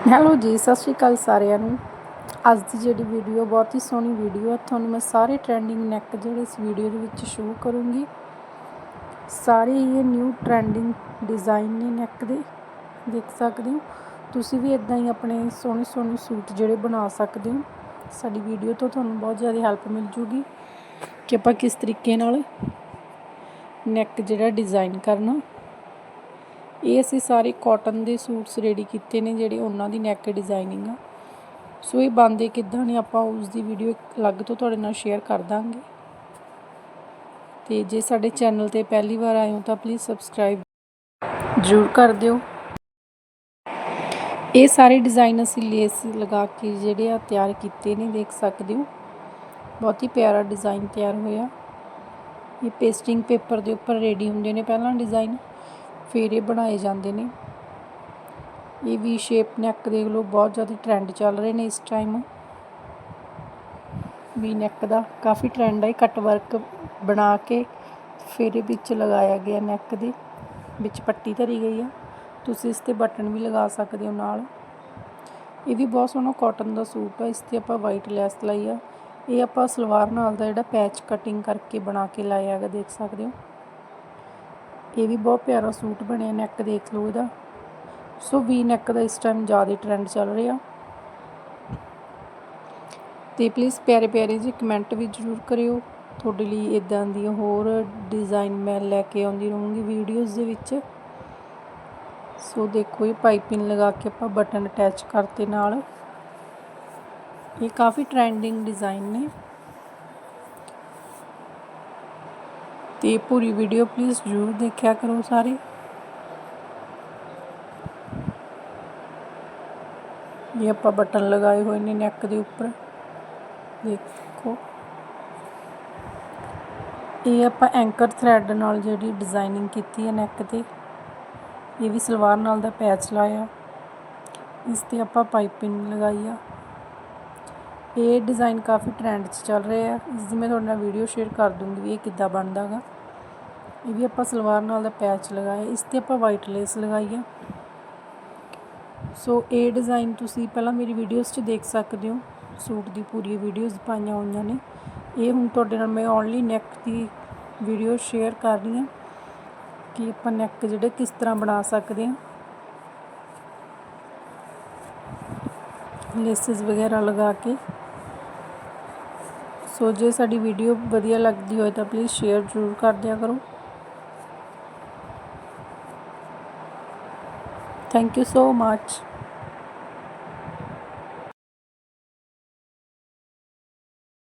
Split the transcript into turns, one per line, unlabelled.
Hello ਜੀ, ਸਤਿ ਸ਼੍ਰੀ ਅਕਾਲ ਸਾਰਿਆਂ ਨੂੰ। ਅੱਜ ਦੀ ਜਿਹੜੀ ਵੀਡੀਓ ਬਹੁਤ ਹੀ ਸੋਹਣੀ ਵੀਡੀਓ ਹੈ। ਤੁਹਾਨੂੰ ਮੈਂ ਸਾਰੇ ਟ੍ਰੈਂਡਿੰਗ ਨੈਕ ਜਿਹੜੇ ਇਸ ਵੀਡੀਓ ਦੇ ਵਿੱਚ ਸ਼ੋਅ ਕਰੂੰਗੀ। ਸਾਰੇ ਹੀ ਇਹ ਨਿਊ ਟ੍ਰੈਂਡਿੰਗ ਡਿਜ਼ਾਈਨ ਨੇ ਨੈਕ ਦੇ, ਦੇਖ ਸਕਦੇ ਹੋ। ਤੁਸੀਂ ਵੀ ਇਦਾਂ ਹੀ ਆਪਣੇ ਸੋਹਣੇ ਸੋਹਣੇ ਸੂਟ ਜਿਹੜੇ ਬਣਾ ਸਕਦੇ ਹੋ। ਸਾਡੀ ਵੀਡੀਓ ਤੋਂ ਤੁਹਾਨੂੰ ਬਹੁਤ ਜ਼ਿਆਦਾ ਹੈਲਪ ਮਿਲ ਜੂਗੀ ਕਿ ਆਪਾਂ ਕਿਸ ਤਰੀਕੇ ਨਾਲ ਨੈਕ ਜਿਹੜਾ ਡਿਜ਼ਾਈਨ ਕਰਨਾ ਇਹ ਅਸੀਂ ਸਾਰੇ ਕਾਟਨ ਦੇ ਸੂਟਸ ਰੈਡੀ ਕੀਤੇ ਨੇ ਜਿਹੜੇ ਉਹਨਾਂ ਦੀ ਨੈਕ ਡਿਜ਼ਾਈਨਿੰਗ ਆ। ਸੋ ਇਹ ਬੰਦੇ ਕਿੱਦਾਂ ਨੇ ਆਪਾਂ ਉਸ ਦੀ ਵੀਡੀਓ ਅਲੱਗ ਤੋਂ ਤੁਹਾਡੇ ਨਾਲ ਸ਼ੇਅਰ ਕਰ ਦਾਂਗੇ। ਤੇ ਜੇ ਸਾਡੇ ਚੈਨਲ ਤੇ ਪਹਿਲੀ ਵਾਰ ਆਏ ਹੋ ਤਾਂ ਪਲੀਜ਼ ਸਬਸਕ੍ਰਾਈਬ ਜ਼ਰੂਰ ਕਰ ਦਿਓ। ਇਹ ਸਾਰੇ ਡਿਜ਼ਾਈਨ ਅਸੀਂ ਲੇਸ ਲਗਾ ਕੇ ਜਿਹੜੇ ਆ ਤਿਆਰ ਕੀਤੇ ਨੇ, ਦੇਖ ਸਕਦੇ ਹੋ। ਬਹੁਤ ਹੀ ਪਿਆਰਾ ਡਿਜ਼ਾਈਨ ਤਿਆਰ ਹੋਇਆ। ਇਹ ਪੇਸਟਿੰਗ ਪੇਪਰ ਦੇ ਉੱਪਰ ਰੈਡੀ ਹੁੰਦੇ ਨੇ ਪਹਿਲਾਂ ਡਿਜ਼ਾਈਨ ਫੇਰੇ ਬਣਾਏ ਜਾਂਦੇ ਨੇ। ਇਹ ਵੀ ਸ਼ੇਪ ਨੈਕ ਦੇਖ ਲਓ, ਬਹੁਤ ਜ਼ਿਆਦਾ ਟ੍ਰੈਂਡ ਚੱਲ ਰਹੇ ਨੇ ਇਸ ਟਾਈਮ ਵੀ ਨੈਕ ਦਾ ਕਾਫੀ ਟ੍ਰੈਂਡ ਹੈ ਕਟ ਵਰਕ ਬਣਾ ਕੇ ਫੇਰੇ ਵਿੱਚ ਲਗਾਇਆ ਗਿਆ ਨੈਕ ਦੇ, ਵਿੱਚ ਪੱਟੀ ਧਰੀ ਗਈ ਆ। ਤੁਸੀਂ ਇਸ ਤੇ ਬਟਨ ਵੀ ਲਗਾ ਸਕਦੇ ਹੋ ਨਾਲ। ਇਹ ਵੀ ਬਹੁਤ ਸੋਹਣਾ ਕਾਟਨ ਦਾ ਸੂਟ ਆ, ਇਸ ਤੇ ਆਪਾਂ ਵਾਈਟ ਲੈਸ ਲਾਈ ਆ। ਇਹ ਆਪਾਂ ਸਲਵਾਰ ਨਾਲ ਦਾ ਜਿਹੜਾ ਪੈਚ ਕਟਿੰਗ ਕਰਕੇ ਬਣਾ ਕੇ ਲਾਇਆ ਹੈਗਾ ਦੇਖ ਸਕਦੇ ਹੋ। ਇਹ ਵੀ ਬਹੁਤ ਪਿਆਰਾ ਸੂਟ ਬਣਿਆ ਨੈਕ ਦੇਖ ਲਓ ਇਹਦਾ। ਸੋ ਵੀ ਨੈਕ ਦਾ ਇਸ ਟਾਈਮ ਜ਼ਿਆਦਾ ਟ੍ਰੈਂਡ ਚੱਲ ਰਿਹਾ। ਤੇ ਪਲੀਜ਼ ਪਿਆਰੇ ਪਿਆਰੇ ਜੀ ਕਮੈਂਟ ਵੀ ਜ਼ਰੂਰ ਕਰਿਓ। ਤੁਹਾਡੇ ਲਈ ਇਦਾਂ ਦੀ ਹੋਰ ਡਿਜ਼ਾਈਨ ਮੈਂ ਲੈ ਕੇ ਆਉਂਦੀ ਰਹੂੰਗੀ ਵੀਡੀਓਜ਼ ਦੇ ਵਿੱਚ। ਸੋ ਦੇਖੋ ਇਹ ਪਾਈਪਿੰਗ ਲਗਾ ਕੇ ਆਪਾਂ ਬਟਨ ਅਟੈਚ ਕਰਤੇ ਨਾਲ। ਇਹ ਕਾਫੀ ਟ੍ਰੈਂਡਿੰਗ ਡਿਜ਼ਾਈਨ ਨੇ। ਤੇ ਪੂਰੀ ਵੀਡੀਓ ਪਲੀਜ਼ ਜ਼ਰੂਰ ਦੇਖਿਆ ਕਰੋ ਸਾਰੇ। ਇਹ ਆਪਾਂ ਬਟਨ ਲਗਾਏ ਹੋਏ ਨੇ ਨੈਕ ਦੇ ਉੱਪਰ। ਦੇਖੋ। ਇਹ ਆਪਾਂ ਐਂਕਰ ਥ੍ਰੈਡ ਨਾਲ ਜਿਹੜੀ ਡਿਜ਼ਾਈਨਿੰਗ ਕੀਤੀ ਹੈ ਨੈਕ ਤੇ, ਇਹ ਵੀ ਸਲਵਾਰ ਨਾਲ ਦਾ ਪੈਚ ਲਾਇਆ। ਇਸ ਤੇ ਆਪਾਂ ਪਾਈਪਿੰਗ ਲਗਾਈ ਆ। ਇਹ ਡਿਜ਼ਾਈਨ ਕਾਫੀ ਟ੍ਰੈਂਡ 'ਚ ਚੱਲ ਰਿਹਾ ਇਸ ਦੀ ਮੈਂ ਤੁਹਾਡੇ ਨਾਲ ਵੀਡੀਓ ਸ਼ੇਅਰ ਕਰ ਦੂੰਗੀ ਵੀ ਇਹ ਕਿੱਦਾਂ ਬਣਦਾਗਾ ਇਹ ਵੀ ਆਪਾਂ ਸਲਵਾਰ ਨਾਲ ਦਾ ਪੈਚ ਲਗਾਇਆ, ਇਸ ਤੇ ਆਪਾਂ ਵਾਈਟ ਲੇਸ ਲਗਾਈ ਆ। ਸੋ ਇਹ ਡਿਜ਼ਾਈਨ ਤੁਸੀਂ ਪਹਿਲਾਂ ਮੇਰੀ ਵੀਡੀਓਜ਼ 'ਚ ਦੇਖ ਸਕਦੇ ਹੋ, ਸੂਟ ਦੀ ਪੂਰੀ ਵੀਡੀਓਜ਼ ਪਾਈਆਂ ਹੋਈਆਂ ਨੇ। ਇਹ ਹੁਣ ਤੁਹਾਡੇ ਨਾਲ ਮੈਂ ਓਨਲੀ ਨੈਕ ਦੀ ਵੀਡੀਓ ਸ਼ੇਅਰ ਕਰ ਰਹੀ ਹਾਂ ਕਿ ਆਪਾਂ ਨੈਕ ਜਿਹੜੇ ਕਿਸ ਤਰ੍ਹਾਂ ਬਣਾ ਸਕਦੇ ਹਾਂ। ਲੇਸਿਸ ਵਗੈਰਾ ਲਗਾ ਕੇ। ਸੋ ਜੇ ਸਾਡੀ ਵੀਡੀਓ ਵਧੀਆ ਲੱਗਦੀ ਹੋਏ ਤਾਂ ਪਲੀਜ਼ ਸ਼ੇਅਰ ਜ਼ਰੂਰ ਕਰ ਦਿਆ ਕਰੋ। Thank you so much.